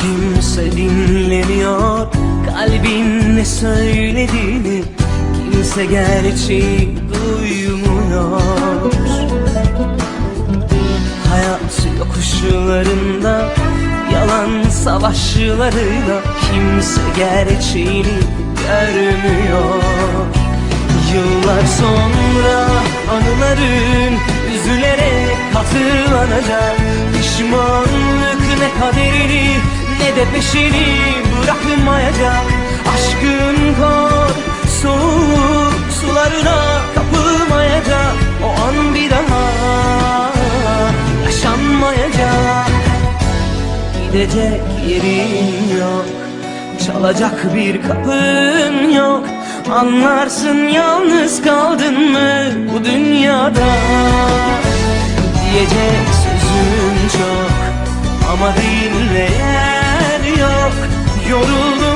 kimse dinlemiyor. Kalbin ne söylediğini kimse gerçeği duymuyor. Hayat yokuşlarında yalan savaşlarıyla Kimse gerçeğini görmüyor. Yıllar sonra anıların üzülerek hatırlanacak Pişmanlık ne kaderini de peşini bırakmayacak. Aşkın kor soğuk sularına kapılmayacak. O an bir daha yaşanmayacak. Gidecek yerin yok Çalacak bir kapın yok. Anlarsın yalnız kaldın mı bu dünyada? Diyecek sözün çok Ama dinleyen yok Yoruldum